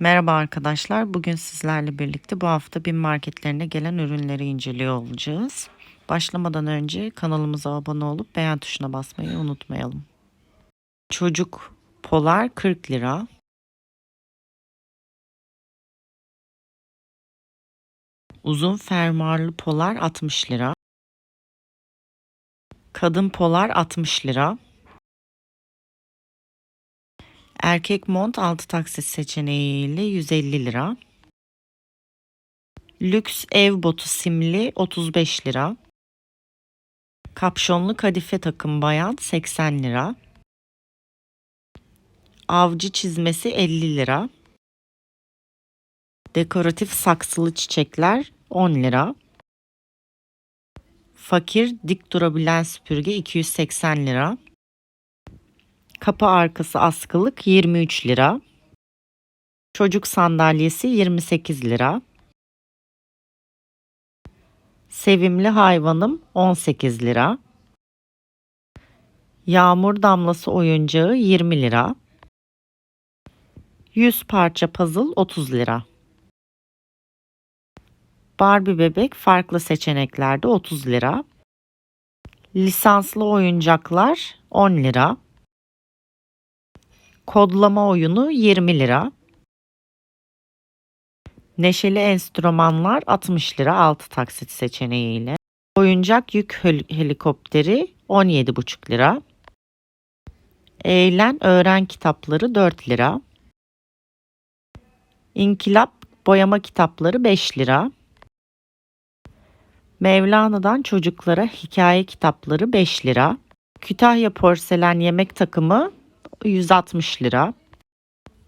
Merhaba arkadaşlar. Bugün sizlerle birlikte bu hafta bin marketlerine gelen ürünleri inceliyor olacağız. Başlamadan önce kanalımıza abone olup beğen tuşuna basmayı unutmayalım. Çocuk polar 40 lira. Uzun fermuarlı polar 60 lira. Kadın polar 60 lira. Erkek mont 6 taksit seçeneğiyle 150 lira. Lüks ev botu simli 35 lira. Kapşonlu kadife takım bayan 80 lira. Avcı çizmesi 50 lira. Dekoratif saksılı çiçekler 10 lira. Fakir dik durabilen süpürge 280 lira. Kapı arkası askılık 23 lira. Çocuk sandalyesi 28 lira. Sevimli hayvanım 18 lira. Yağmur damlası oyuncağı 20 lira. 100 parça puzzle 30 lira. Barbie bebek farklı seçeneklerde 30 lira. Lisanslı oyuncaklar 10 lira. Kodlama oyunu 20 lira. Neşeli enstrümanlar 60 lira 6 taksit seçeneğiyle. Oyuncak yük helikopteri 17,5 lira. Eğlen öğren kitapları 4 lira. İnkilap boyama kitapları 5 lira. Mevlana'dan çocuklara hikaye kitapları 5 lira. Kütahya porselen yemek takımı 160 lira.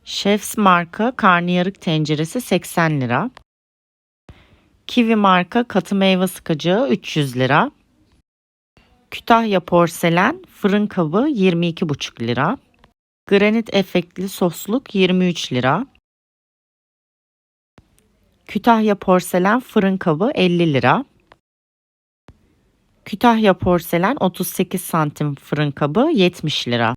Chef's marka karnıyarık tenceresi 80 lira. Kiwi marka katı meyve sıkacağı 300 lira. Kütahya porselen fırın kabı 22,5 lira. Granit efektli sosluk 23 lira. Kütahya porselen fırın kabı 50 lira. Kütahya porselen 38 santim fırın kabı 70 lira.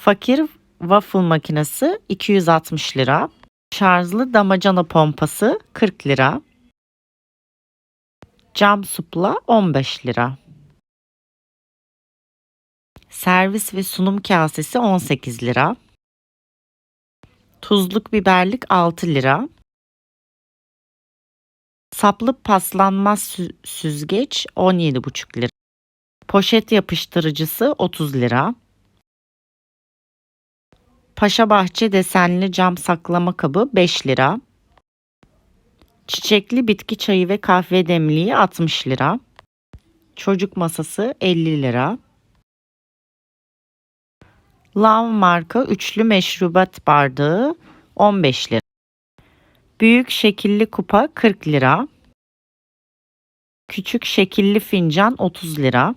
Fakir waffle makinesi 260 lira. Şarjlı damacana pompası 40 lira. Cam supla 15 lira. Servis ve sunum kasesi 18 lira. Tuzluk biberlik 6 lira. Saplı paslanmaz süzgeç 17,5 lira. Poşet yapıştırıcısı 30 lira. Paşa Bahçe desenli cam saklama kabı 5 lira. Çiçekli bitki çayı ve kahve demliği 60 lira. Çocuk masası 50 lira. Lav marka üçlü meşrubat bardağı 15 lira. Büyük şekilli kupa 40 lira. Küçük şekilli fincan 30 lira.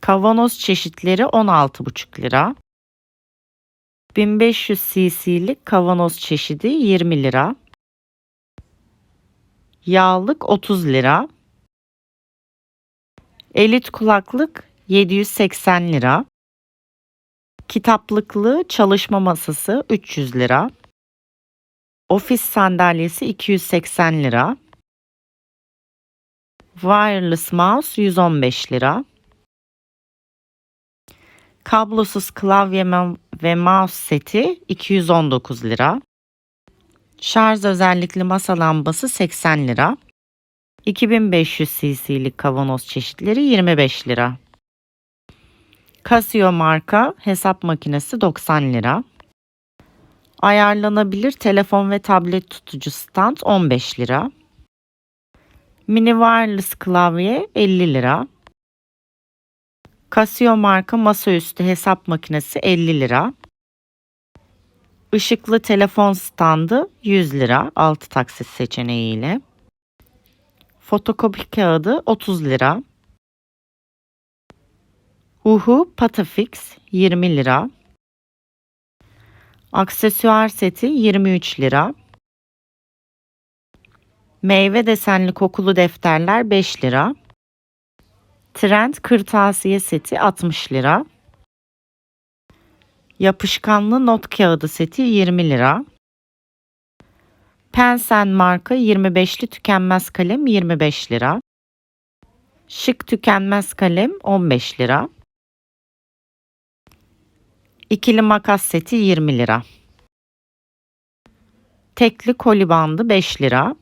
Kavanoz çeşitleri 16,5 lira. 1500 cc'lik kavanoz çeşidi 20 lira. Yağlık 30 lira. Elit kulaklık 780 lira. Kitaplıklı çalışma masası 300 lira. Ofis sandalyesi 280 lira. Wireless mouse 115 lira. Kablosuz klavye ve mouse seti 219 lira. Şarj özellikli masa lambası 80 lira. 2500 cc'lik kavanoz çeşitleri 25 lira. Casio marka hesap makinesi 90 lira. Ayarlanabilir telefon ve tablet tutucu stand 15 lira. Mini wireless klavye 50 lira. Casio marka masaüstü hesap makinesi 50 lira. Işıklı telefon standı 100 lira 6 taksit seçeneğiyle. Fotokopi kağıdı 30 lira. Uhu Patafix 20 lira. Aksesuar seti 23 lira. Meyve desenli kokulu defterler 5 lira. Trend kırtasiye seti 60 lira. Yapışkanlı not kağıdı seti 20 lira. Pensen marka 25'li tükenmez kalem 25 lira. Şık tükenmez kalem 15 lira. İkili makas seti 20 lira. Tekli koli bandı 5 lira.